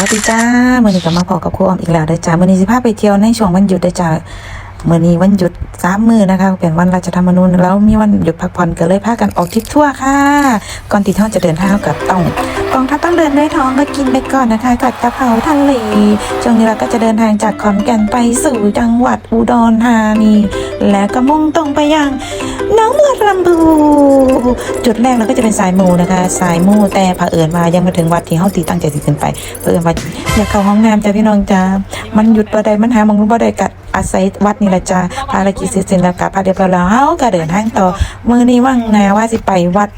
วัสดีจ้าเมื่อนี้ก็มาพอกับครูออมอีกแล้วเด้จ้าเมื่อนี้สิพาไปเที่ยวในช่วงวันหยุดเด้จ้าเมื่อนี้วันหยุดสามมือนะคะเป็นวันราชธรรมนูญแล้วมีวันหยุดพักผ่อนก็เลยพากันออกทริปทั่วค่ะ ก่อนที่ท่องจะเดินทางกับต้องกองทัพต้องเดินด้วยท้องก็กินไปก่อนนะคะกับกะเพราทะเลช่วงนี้เราก็จะเดินทางจากขอนแก่นไปสู่จังหวัดอุดรธานี และก็มุ่งตรงไปยังน้องบัวลำพู จุดแรกเราก็จะเป็นสายมูนะคะ สายมูแต่เผอิญมายังมาถึงวัดที่เฮาตีตั้งใจสิขึ้นไปเผอิญว่าอยากเข้าห้องน้ำจ้าพี่น้องจ้ามันหยุดบ่ได้มันหามองรู้บ่ได้กัดอาศัยวัดนี่แหละจ้าภารกิจเสร็จแล้วกะพาเดียวกันแล้วเฮาก็เดินทางต่อมื้อนี้ว่างนาว่าสิไปวัด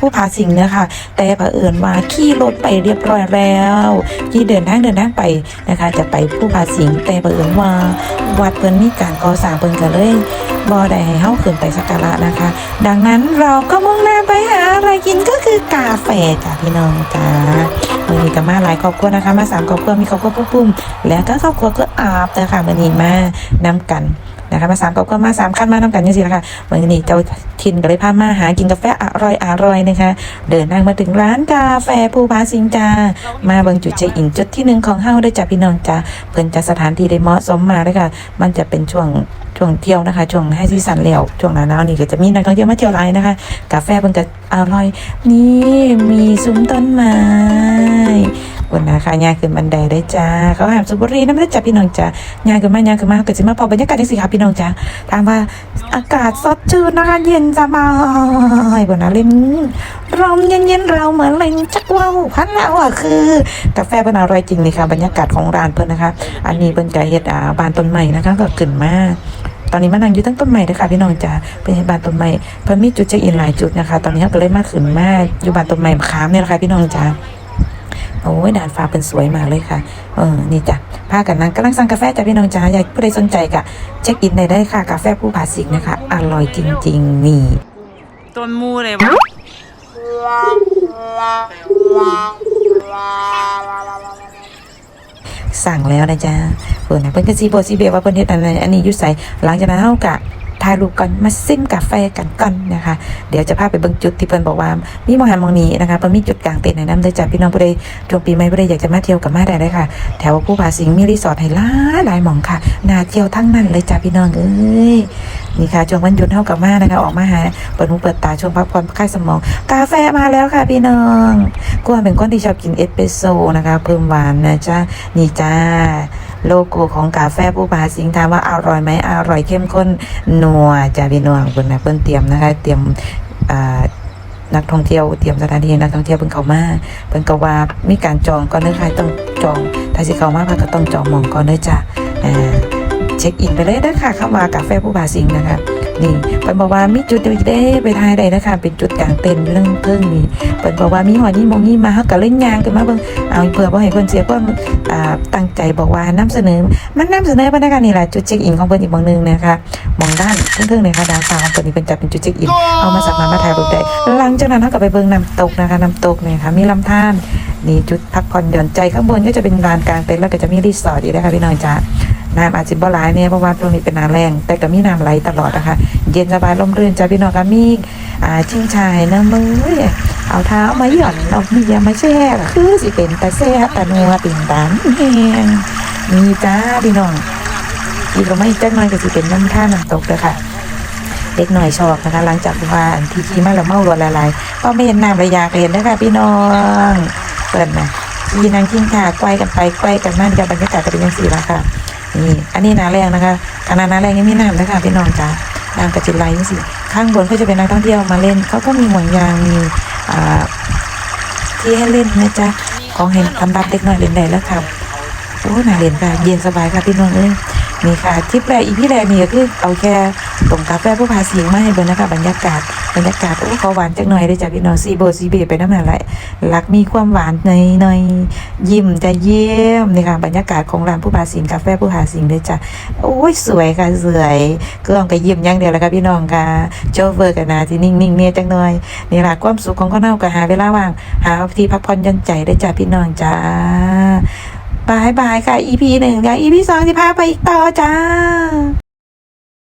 ผู้พาสิงห์นะคะ แต่เผอิญว่าขี่รถไปเรียบร้อยแล้ว ที่เดินทางเดินทางไปนะคะ จะไปผู้พาสิงแต่เผอิญว่าวัดเพิ่นมีการก่อสร้างเพิ่นก็เลยบ่ได้ให้เฮาขึ้นไปสักการะนะคะ ดังนั้นเราก็มุ่งหน้าไปหาอะไรกินก็คือกาแฟจ้ะพี่น้องจ้ามื่อนี้ก็มาหลายครอบครัวนะคะ มาสามครอบครัวมีครอบครัวปุ้มปุ้มแล้วก็ครอบครัวก็อาบนะคะมื่อนี้มานำกัน นะคะมาสามครอบครัวมาสามขั้นมานำกันจังซี่นะคะมื่อนี้เจ้าทินก็เลยพามาหากินกาแฟอร่อยอร่อยนะคะ เดินทางมาถึงร้านกาแฟภูพาสิงจามาบิ่งจุดเช็คอินจุดที่หนึ่งของเฮาได้จ้ะพี่น้องจ้าเพิ่นจัดสถานที่ได้เหมาะสมมาเลยค่ะ มันจะเป็นช่วงช่วงเที่ยวนะคะช่วงให้ซีซันแล้วช่วงหน้าหนาวนี่ก็จะมีนักท่องเที่ยวมาเที่ยวหลายนะคะ กาแฟเพิ่นก็อร่อย นี่มีซุ้มต้นไม้ นะคะยางขึ้นบันไดได้จ้าเขาหามสุบุรีน้ำได้จ้ะพี่น้องจ้ายางขึ้นมายางขึ้นมาเก็จะมาพอบรรยากาศที่สิค่ะพี่น้องจ้าถามว่าอากาศสดชื่นนะคะเย็นสบายบนนะเล่นลมเย็นๆเราเหมือนเล่นจักว่าวพันแล้วอะคือกาแฟเป็นอร่อยจริงเลยค่ะบรรยากาศของร้านเพิ่นนะคะ อันนี้เพิ่นก็เฮ็ดอ่าบานต้นใหม่นะคะก็ขึ้นมาตอนนี้มานั่งอยู่ตั้งต้นใหม่นะคะพี่น้องจ๋าเป็นบานต้นใหม่เพิ่นมีจุดเช็คอินหลายจุดนะคะ ตอนนี้เราก็เลยมาขึ้นมาอยู่บานต้นใหม่มะขามเนี่ยนะคะพี่น้องจ๋า โอ้ยด่านฟ้าเป็นสวยมากเลยค่ะ เออ นี่จ้ะพากันนั่งกำลังสั่งกาแฟจ้ะพี่น้องจ๋าอยากผู้ใดสนใจก็เช็คอินได้ได้ค่ะ กาแฟผู้ผาสิงห์นะคะ อร่อยจริง ๆ นี่ต้นมูเลยวะสั่งแล้วนะจ๊ะเพิ่นนะเพิ่นก็สิบ่สิเบว่าเพิ่นเฮ็ดอันนั้นอันนี้อยู่ใส่หลังจากนั้นเฮาก็ ถ่ายรูปก่อนมาซิมกาแฟกันก่อนนะคะ เดี๋ยวจะพาไปเบิ่งจุดที่เพิ่นบอกว่ามีมองหันมองนี้นะคะเพิ่นมีจุดกลางเต็นท์ให้นำด้วยจ้ะพี่น้องผู้ใดช่วงปีใหม่ผู้ใดอยากจะมาเที่ยวกับมาได้เลยค่ะ แถวผู้ผาสิงห์มีรีสอร์ทให้หลายหลายหม่องค่ะน่าเที่ยวทั้งนั้นเลยจ้ะพี่น้องเอ้ยนี่ค่ะช่วงวันหยุดเฮากับมานะคะออกมาหาเปิดหูเปิดตาช่วงพักผ่อนคลายสมอง กาแฟมาแล้วค่ะพี่น้องกวนเป็นคนที่ชอบกินเอสเปรสโซ่นะคะ เพิ่มหวานนะจ๊ะนี่จ้า โลโก้ของกาแฟผู้พาสิงห์ถามว่าอร่อยไหมอร่อยเข้มข้นนัวจ้าพี่น้องเพิ่นะเพิ่นเตรียมนะคะ เตรียมนักท่องเที่ยวเตรียมสถานที่นักท่องเที่ยวเพิ่นเข้ามาเพิ่นก็ว่ามีการจองก่อนเด้อค่ะต้องจอง ถ้าสิเข้ามาเพิ่นก็ต้องจองหมองก่อนเด้อจ้ะเช็คอินไปเลยเด้อค่ะเข้ามากาแฟผู้พาสิงห์นะคะ นี่เพิ่นบอกว่ามีจุดเดียวได้ไปทายได้นะคะเป็นจุดกลางเต็นท์เรื่องเพิ่งนี่เพิ่นบอกว่ามีหอยนี่มองนี่มาเฮาก็เล่นยางกันมาเบิ่งเอาเพื่อบ่ให้เพิ่นเสียความอ่าตั้งใจบอกว่านํเสนอ มันนํเสนอบรรยากาศนี่แหละจุดเช็คอินของเพิ่นอีกบางนึงนะคะมองด้านเพิ่งๆเลยค่ะดาวฟ้าของเพิ่นนี่เป็นจัดเป็นจุดเช็คอินเอามาสามารถมาถ่ายรูปได้หลังจากนั้นเฮาก็ไปเบิ่งน้ำตกนะคะน้ำตกเนี่ยค่ะมีลำธารนี่จุดพักผ่อนหย่อนใจข้างบนก็จะเป็นลานกลางเต็นท์แล้วก็จะมีรีสอร์ทอีกนะคะพี่น้องจ้า น้ำอาจจะบ่หลายเนี่ยเพราะว่าตรงนี้เป็นน้ำแรงแต่ก็มีน้ำไหลตลอดนะคะเย็นสบายลมรื่นจ้าพี่น้องก็มีอ่าชิงชายน้ำมือเอาเท้ามาหย่อนเอาเมียมาแช่คือสิเป็นตาแซ่ตานัวปิ่นตานแหงมีจ้าพี่น้องอีกก็ไม่จักหน่อยก็สิเป็นน้ำท่าน้ำตกเลยค่ะเล็กหน่อยชอบนะคะ หลังจากว่าอันที่มาแล้วเมารวดละลายก็ไม่เห็นน้ำระยาเห็นนะคะพี่น้องเปิดนะยีนางกิ้งค่ะไกวกันไปไกวกันมาจะบรรยากาศจะเป็นยังสีละค่ะ นี่อันนี้นาแรงนะคะขนาดนาแรงยังมีน้ำนะคะพี่น้องจ้าน้ำกระจินไหลนี่สิข้างบนก็จะเป็นนักท่องเที่ยวมาเล่นเขาก็มีห่วงยางมีอ่าที่ให้เล่นนะจ๊ะของเห็นทำบัตรเด็กน้อยเล่นได้แล้วค่ะโอ้น่าเล่นค่ะเย็นสบายค่ะพี่น้องเอ้ยนี่ค่ะทิปแรกอีพี่แรกนี่ก็คือเอาแค่ตรงกาแฟผู้พาเสียงมาให้เบิ่งนะคะบรรยากาศ บรรยากาศโอ้เขาหวานจักหน่อยเลยจ้ะพี่น้องซีโบซีเบไปน้ำมันไหลรักมีความหวานในในยิ้มจะเยี่ยมนี่ค่ะบรรยากาศของร้านผู้พาสิงกาแฟผู้พาสิงเลยจ้ะโอ้ยสวยค่ะสวยเครื่องก็ยิ้มอย่างเดียวแล้วค่ะพี่น้องค่ะโชเฟอร์กันนะที่นิ่งๆเนี่ยจังหน่อยนี่แหละความสุขของคนเฮาก็หาเวลาว่างหาที่พักผ่อนย่อนใจได้จ้ะพี่น้องจ้าบายบายค่ะ EP หนึ่งค่ะ EP สองที่พาไปอีกต่อจ้า